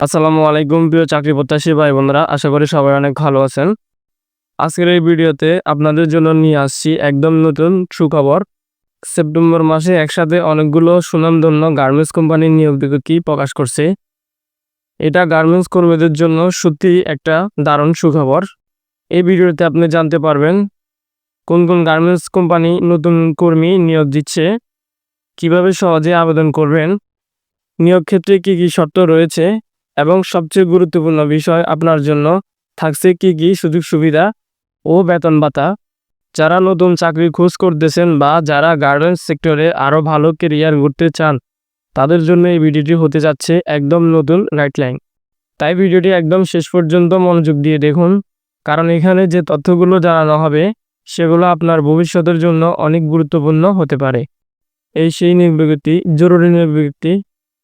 আসসালামু আলাইকুম, প্রিয় চাকরি প্রত্যাশী ভাই বোনেরা, আশা করি সবাই অনেক ভালো আছেন। আজকের এই ভিডিওতে আপনাদের জন্য নিয়ে আসছি একদম নতুন সুখবর। সেপ্টেম্বর মাসে একসাথে অনেকগুলো সুনামধন্য গার্মেন্টস কোম্পানির নিয়োগ বিজ্ঞপ্তি প্রকাশ করছে। এটা গার্মেন্টস কর্মীদের জন্য সত্যি একটা দারুণ সুখবর। এই ভিডিওতে আপনি জানতে পারবেন কোন কোন গার্মেন্টস কোম্পানি নতুন কর্মী নিয়োগ দিচ্ছে, কীভাবে সহজে আবেদন করবেন, নিয়োগ ক্ষেত্রে কী কী শর্ত রয়েছে এবং সবচেয়ে গুরুত্বপূর্ণ বিষয় আপনার জন্য থাকছে কি কি সুযোগ সুবিধা ও বেতন ভাতা। যারা নতুন চাকরি খোঁজ করতেছেন বা যারা গার্মেন্টস সেক্টরে আরও ভালো কেরিয়ার করতে চান, তাদের জন্য এই ভিডিওটি হতে যাচ্ছে একদম নতুন গাইডলাইন তাই ভিডিওটি একদম শেষ পর্যন্ত মনোযোগ দিয়ে দেখুন, কারণ এখানে যে তথ্যগুলো জানানো হবে, সেগুলো আপনার ভবিষ্যতের জন্য অনেক গুরুত্বপূর্ণ হতে পারে। এই সেই বিজ্ঞপ্তি জরুরি বিজ্ঞপ্তি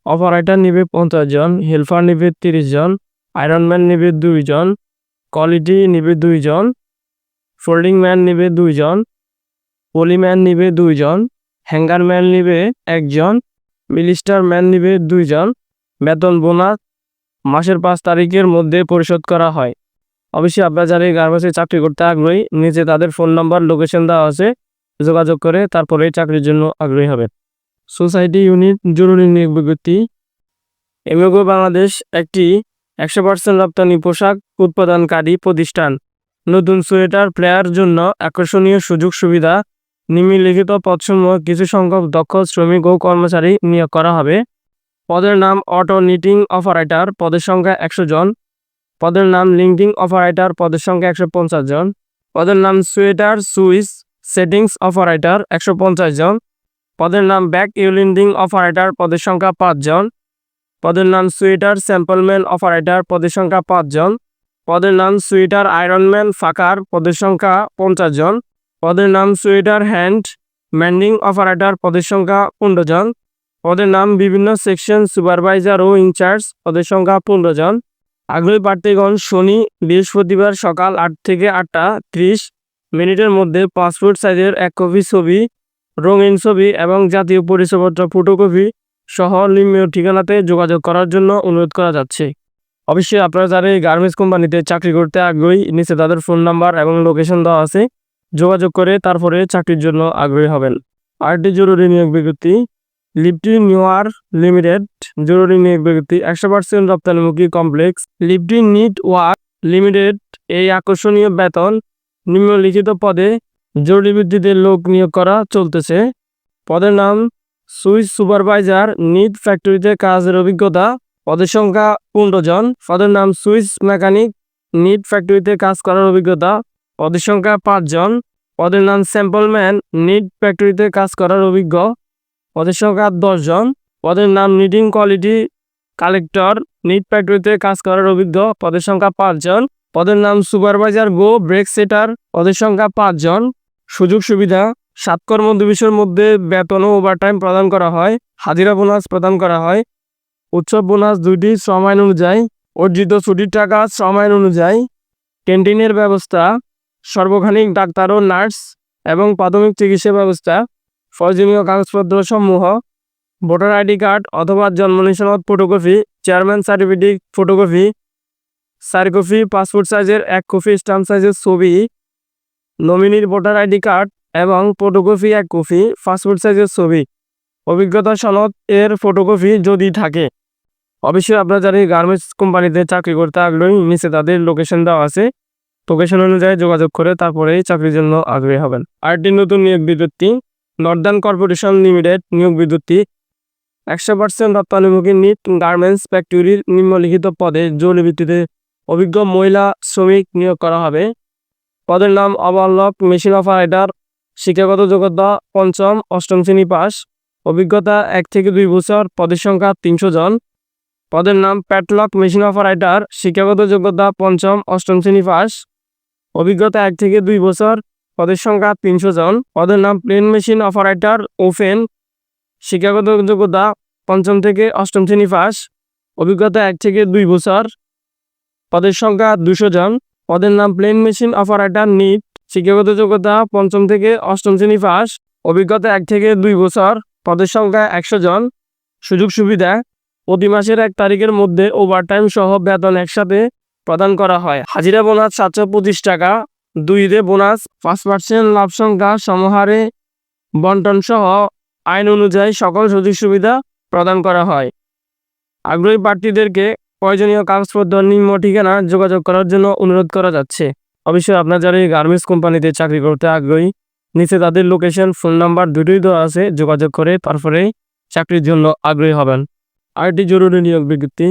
অপারেটর নিবে পঞ্চাশ জন, হেল্পার নিবে তিরিশ জন আয়রনম্যান নিবে দুইজন কোয়ালিটি নিবে দুইজন ফোল্ডিং ম্যান নিবে দুইজন পলিম্যান নিবে দুইজন হ্যাঙ্গার ম্যান নিবে একজন মিলিস্টার ম্যান নিবে দুইজন বেতন বোনাস মাসের পাঁচ তারিখের মধ্যে পরিশোধ করা হয়। অবশ্যই আপনারা যারা এই গার্মেন্টসে চাকরি করতে আগ্রহী, নিচে তাদের ফোন নাম্বার, লোকেশন দেওয়া আছে, যোগাযোগ করে তারপরে চাকরির জন্য আগ্রহী হবেন। সোসাইটি ইউনিট জরুরি বিজ্ঞপ্তি এমএগো বাংলাদেশ একটি একশো পার্সেন্ট রপ্তানি পোশাক উৎপাদনকারী প্রতিষ্ঠান। নতুন সোয়েটার প্লেয়ার জন্য আকর্ষণীয় সুযোগ সুবিধা। নিম্নলিখিত পদসমূহ কিছু সংখ্যক দক্ষ শ্রমিক ও কর্মচারী নিয়োগ করা হবে। পদের নাম অটো নিটিং অপারেটর পদের সংখ্যা একশো জন। পদের নাম লিঙ্কিং অপারেটর পদের সংখ্যা একশো পঞ্চাশ জন। পদের নাম সোয়েটার সুইচ সেটিংস অপারেটর একশো পঞ্চাশ জন। পদের নাম ব্যাক ইউলিন্ডিং অপারেটর, পদের সংখ্যা পাঁচজন। পদের নাম সুইটার স্যাম্পলম্যান অপারেটর, পদের সংখ্যা পাঁচজন। পদের নাম সুইটার আয়রনম্যান ফাকার, পদের সংখ্যা পঞ্চাশ জন পদের নাম সুইটার হ্যান্ড ম্যান্ডিং অপারেটর, পদের সংখ্যা পনেরো জন পদের নাম বিভিন্ন সেকশন সুপারভাইজার ও ইনচার্জ, পদের সংখ্যা পনেরো জন আগ্রহী প্রার্থীগণ, শনি বৃহস্পতিবার সকাল আট থেকে আটটা ত্রিশ মিনিটের মধ্যে পাসপোর্ট সাইজের এক কপি ছবি রঙিন ছবি এবং জাতীয় পরিচয়পত্র, ফটোকপি সহ নিম্ন ঠিকানাতে যোগাযোগ করার জন্য অনুরোধ করা যাচ্ছে। অবশ্যই আপনারা যারা এই গার্মেন্টস কোম্পানিতে চাকরি করতে আগ্রহী নিচে তাদের ফোন নাম্বার এবং লোকেশন দেওয়া আছে, যোগাযোগ করে তারপরে চাকরির জন্য আগ্রহী হবেন। আরটি জরুরি নিয়োগ বিজ্ঞপ্তি, লিপটি নিউয়ার লিমিটেড, জরুরি নিয়োগ বিজ্ঞপ্তি, একশো পার্সেন্ট রপ্তানিমুখী কমপ্লেক্স, লিপটি নিট ওয়ার লিমিটেড, এই আকর্ষণীয় বেতন নিম্নলিখিত পদে জরুরি ভিত্তিতে লোক নিয়োগ করা চলতেছে। পদের নাম সুইস সুপারভাইজার, নিট ফ্যাক্টরিতে কাজের অভিজ্ঞতা, পদের সংখ্যা পনেরো জন। পদের নাম সুইস মেকানিক, নিট ফ্যাক্টরিতে কাজ করার অভিজ্ঞতা, পদের সংখ্যা পাঁচজন পদের নাম স্যাম্পলম্যান, নিট ফ্যাক্টরিতে কাজ করার অভিজ্ঞ, পদের সংখ্যা দশজন পদের নাম নিটিং কোয়ালিটি কালেক্টর, নিট ফ্যাক্টরিতে কাজ করার অভিজ্ঞ, পদের সংখ্যা পাঁচজন পদের নাম সুপারভাইজার গো ব্রেক সেটার, পদের সংখ্যা পাঁচজন সুযোগ সুবিধা সাত কর্ম দিবসের মধ্যে বেতন ও ওভারটাইম প্রদান করা হয়, হাজিরা বোনাস প্রদান করা হয়, উৎসব বোনাস দুইটি শ্রম আইন অনুযায়ী, অর্জিত ছুটির টাকা শ্রম আইন অনুযায়ী, ক্যান্টিনের ব্যবস্থা, সর্বখানিক ডাক্তার ও নার্স এবং প্রাথমিক চিকিৎসা ব্যবস্থা, প্রয়োজনীয় কাগজপত্র সমূহ, ভোটার আইডি কার্ড অথবা জন্ম নিশানত photocopy chairman certificate photocopy copy passport সাইজের এক কপি স্ট্যাম্প সাইজের ছবি নমিনির ভোটার আইডি কার্ড এবং ফটোকপি এক কপি, পাসপোর্ট সাইজের ছবি। অভিজ্ঞতা সনদ এর ফটোকপি যদি থাকে। অবশ্যই আপনারা যারা গার্মেন্টস কোম্পানিতে চাকরি করতে আগ্রহী নিচে তাদের লোকেশন দেওয়া আছে। লোকেশন অনুযায়ী যোগাযোগ করে তারপরেই চাকরির জন্য আগ্রহী হবেন। আরেকটি নতুন নিয়োগ বিজ্ঞপ্তি, নর্দার্ন কর্পোরেশন লিমিটেড নিয়োগ বিজ্ঞপ্তি। একশো পার্সেন্ট রপ্তানিমুখী নিট গার্মেন্টস ফ্যাক্টরির নিম্নলিখিত পদে জরুরি ভিত্তিতে অভিজ্ঞ মহিলা শ্রমিক নিয়োগ করা হবে। পদের নাম অবালক মেশিন অপারেটর, শিক্ষাগত যোগ্যতা পঞ্চম, অষ্টম শ্রেণি পাস। অভিজ্ঞতা এক থেকে দুই বছর, পদের সংখ্যা তিনশো জন। পদের নাম প্যাটলক, মেশিন অপারেটর, শিক্ষাগত যোগ্যতা পঞ্চম, অষ্টম শ্রেণি পাস। অভিজ্ঞতা এক থেকে দুই বছর, পদের সংখ্যা তিনশো জন। পদের নাম প্লেন মেশিন অপারেটর ওফেন শিক্ষাগত যোগ্যতা পঞ্চম থেকে অষ্টম শ্রেণি পাস। অভিজ্ঞতা এক থেকে দুই বছর, পদের সংখ্যা দুশো জন। পদের নাম প্লেন মেশিন অপারেটর নিট। শিক্ষাগত যোগ্যতা পঞ্চম থেকে অষ্টম শ্রেণি পাস। অভিজ্ঞতা এক থেকে দুই বছর। পদের সংখ্যা একশো জন। সুযোগ সুবিধা, প্রতি মাসের এক তারিখের মধ্যে ওভারটাইম সহ বেতন একসাথে প্রদান করা হয়। হাজিরা বোনাস সাতশো পঁচিশ টাকা। দুই রে বোনাস, পাঁচ পার্সেন্ট লাভ সংখ্যা সমহারে বন্টন সহ আইন অনুযায়ী সকল সুযোগ সুবিধা প্রদান করা হয়। আগ্রহী প্রার্থীদেরকে প্রয়োজনীয় কাগজপত্র, নিম্ন ঠিকানা যোগাযোগ করার জন্য অনুরোধ করা যাচ্ছে। অবশ্যই আপনার যারা এই গার্মেন্টস কোম্পানিতে চাকরি করতে আগ্রহী নিচে তাদের লোকেশন, ফোন নাম্বার দুটোই দেওয়া আছে, যোগাযোগ করে তারপরে চাকরির জন্য আগ্রহী হবেন। আরেকটি জরুরি নিয়োগ বিজ্ঞপ্তি,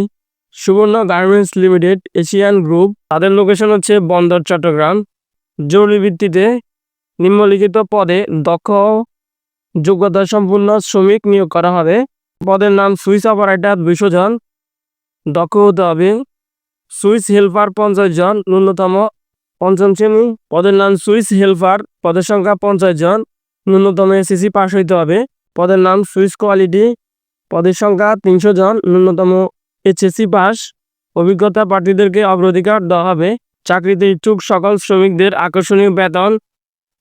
Subarna garments limited Asian group, তাদের লোকেশন হচ্ছে বন্দর, চট্টগ্রাম। জরুরি ভিত্তিতে নিম্নলিখিত পদে দক্ষ যোগ্যতা সম্পূর্ণ শ্রমিক নিয়োগ করা হবে। পদের নাম সুইচ অপারেটর দুইশো জন। দক্ষ হতে হবে সুইচ হেল্পার পঞ্চাশ জন, ন্যূনতম পঞ্চম শ্রেণি পদের নাম সুইস হেল্পার পদের সংখ্যা পঞ্চাশ জন, ন্যূনতম এসএসসি পাস হইতে হবে। পদের নাম সুইস কোয়ালিটি পদের সংখ্যা তিনশো জন, ন্যূনতম এইচএসসি পাস অভিজ্ঞতা প্রার্থীদেরকে অগ্রাধিকার দেওয়া হবে। চাকরিতে ইচ্ছুক সকল শ্রমিকদের আকর্ষণীয় বেতন,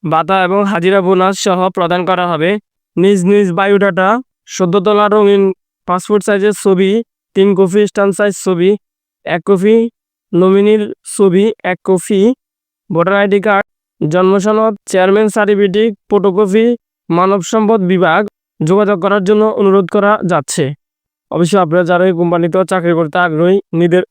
ভাতা এবং হাজিরা বোনাস সহ প্রদান করা হবে। নিজ নিজ বায়োডাটা, সদ্যতলা রঙিন পাসপোর্ট সাইজের ছবি তিন কপি স্ট্যাম্প সাইজ ছবি, এক কপি নমিনির ছবি, এক কপি ভোটার আইডি কার্ড জন্মসনদ চেয়ারম্যান সার্টিফিকেট, ফটোকপি, মানব সম্পদ বিভাগ। যোগাযোগ করার জন্য অনুরোধ করা যাচ্ছে। অবশ্যই আপনারা যারা এই কোম্পানিতে চাকরি করতে আগ্রহী, নিজের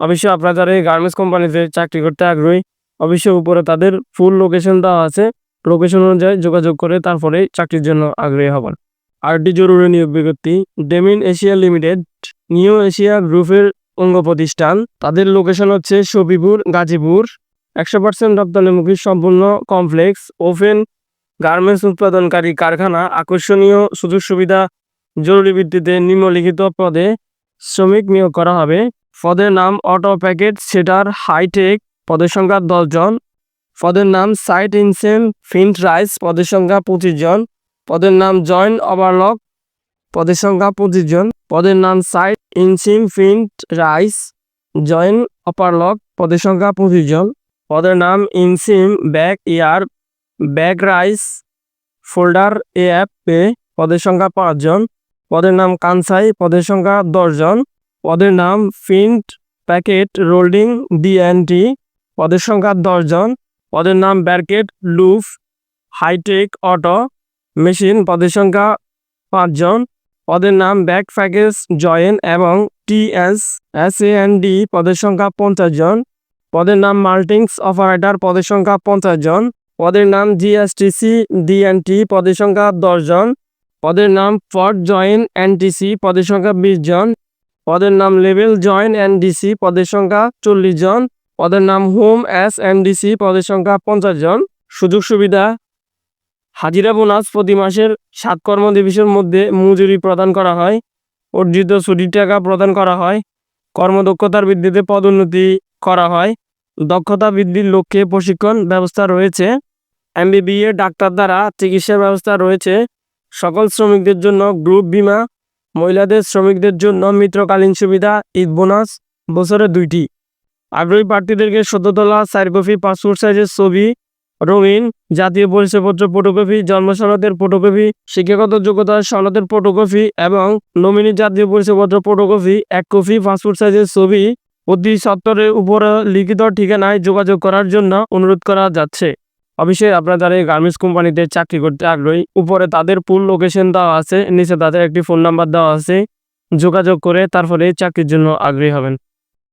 অবশ্যই আপনারা যারা এই গার্মেন্টস কোম্পানিতে চাকরি করতে আগ্রহী, অবশ্যই উপরে তাদের ফুল লোকেশন দেওয়া আছে। লোকেশন অনুযায়ী যোগাযোগ করে তারপরে চাকরির জন্য আগ্রহী হবেন। আরটি জরুরি নিয়োগ বিজ্ঞপ্তি। Denim Asia limited, new Asia গ্রুপের অঙ্গ প্রতিষ্ঠান তাদের লোকেশন হচ্ছে সবিপুর গাজীপুর। একশো পার্সেন্ট রপ্তানিমুখী সম্পূর্ণ কমপ্লেক্স, ওপেন গার্মেন্টস উৎপাদনকারী কারখানা, আকর্ষণীয় সুযোগ সুবিধা, জরুরি ভিত্তিতে নিম্নলিখিত পদে শ্রমিক নিয়োগ করা হবে। পদের নাম অটো প্যাকেট সেটার হাইটেক পদের সংখ্যা দশজন পদের নাম সাইট ইনসেন ফিন্ট রাইস পদের সংখ্যা পঁচিশ জন। পদের নাম জয়েন্ট ওভারলক, পদের সংখ্যা পঁচিশ জন, পদের নাম সাইট ইনসিম ফিন্ট, রাইস, জয়েন্ট অপারলক পদের সংখ্যা পঁচিশ জন, পদের নাম ইনসিম ব্যাক ইয়ার, ব্যাক রাইস, ফোল্ডার এ অ্যাপ পে পদের সংখ্যা পাঁচজন পদের নাম কানসাই, পদের সংখ্যা দশজন পদের নাম ফিন্ট, প্যাকেট, রোল্ডিং ডিএনটি পদের সংখ্যা দশজন পদের নাম ব্যারকেট লুফ, হাইটেক, অটো মেশিন পদের সংখ্যা পাঁচজন। পদের নাম ব্যাক প্যাকেজ জয়েন এবং TS S A N D পদের সংখ্যা পঞ্চাশ জন পদের নাম মাল্টিংস অপারেটর পদের সংখ্যা পঞ্চাশ জন পদের নাম জিএসটিসি, ডিএনটি পদের সংখ্যা দশ জন পদের নাম ফর্ট জয়েন, এনটিসি পদের সংখ্যা বিশ জন পদের নাম লেভেল জয়েন, এনডিসি পদের সংখ্যা চল্লিশ জন পদের নাম হোম, এস, এনডিসি পদের সংখ্যা পঞ্চাশ জন সুযোগ সুবিধা হাজিরা বোনাস প্রতি মাসের সাত কর্মদিবসের মধ্যে মজুরি প্রদান করা হয়, অর্জিত ছুটির টাকা প্রদান করা হয়, কর্মদক্ষতার ভিত্তিতে পদোন্নতি করা হয়, দক্ষতা বৃদ্ধির লক্ষ্যে প্রশিক্ষণ ব্যবস্থা রয়েছে, এমবিবিএ, ডাক্তার দ্বারা চিকিৎসা ব্যবস্থা রয়েছে, সকল শ্রমিকদের জন্য গ্রুপ বীমা, মহিলাদের শ্রমিকদের জন্য মিত্রকালীন সুবিধা, ঈদ বোনাস, বছরে দুইটি। আগ্রহী প্রার্থীদেরকে সদ্যতলা কপি পাসপোর্ট সাইজের ছবি রঙিন জাতীয় পরিচয়পত্র ফটোকপি জন্ম সনদের ফটোকপি শিক্ষাগত যোগ্যতার সনদের ফটোকপি এবং নমিনি জাতীয় পরিচয়পত্র ফটোকপি এক কপি পাসপোর্ট সাইজের ছবি প্রতি সত্তরের উপরে লিখিত ঠিকানায় যোগাযোগ করার জন্য অনুরোধ করা যাচ্ছে। অবশ্যই আপনারা যারা এই গার্মেন্টস কোম্পানিতে চাকরি করতে আগ্রহী, উপরে তাদের ফুল লোকেশন দেওয়া আছে, নিচে তাদের একটি ফোন নাম্বার দেওয়া আছে, যোগাযোগ করে তারপরে চাকরির জন্য আগ্রহী হবেন।